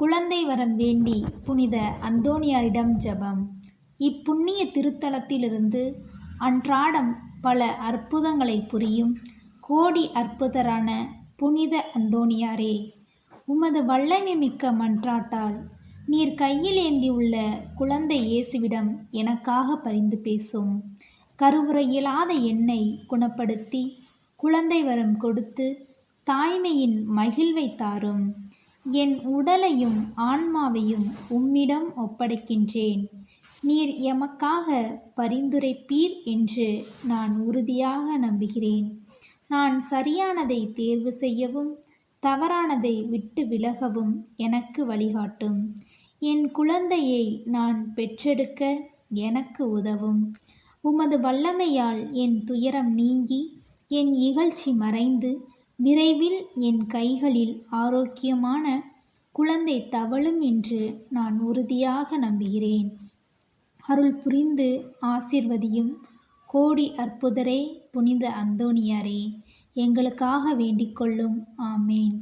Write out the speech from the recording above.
குழந்தை வரம் வேண்டி புனித அந்தோணியாரிடம் ஜெபம். இப்புண்ணிய திருத்தலத்திலிருந்து அன்றாடம் பல அற்புதங்களை புரியும் கோடி அற்புதரான புனித அந்தோணியாரே உமது வல்லமை மிக்க மன்றாட்டால் நீர் கையில் ஏந்தியுள்ள குழந்தை இயேசுவிடம் எனக்காக பரிந்து பேசும். கருவுற இயலாத குணப்படுத்தி குழந்தை வரம் கொடுத்து தாய்மையின் மகிழ்வை தாரும். என் உடலையும் ஆன்மாவையும் உம்மிடம் ஒப்படைக்கின்றேன். நீர் எமக்காக பரிந்துரைப்பீர் என்று நான் உறுதியாக நம்புகிறேன். நான் சரியானதை தேர்வு செய்யவும் தவறானதை விட்டு விலகவும் எனக்கு வழிகாட்டும். என் குழந்தையை நான் பெற்றெடுக்க எனக்கு உதவும். உமது வல்லமையால் என் துயரம் நீங்கி என் இகழ்ச்சி மறைந்து விரைவில் என் கைகளில் ஆரோக்கியமான குழந்தை தவழும் என்று நான் உறுதியாக நம்புகிறேன். அருள் புரிந்து ஆசிர்வதியும். கோடி அற்புதரே புனித அந்தோணியாரே. எங்களுக்காக வேண்டிக்கொள்ளும் ஆமேன்.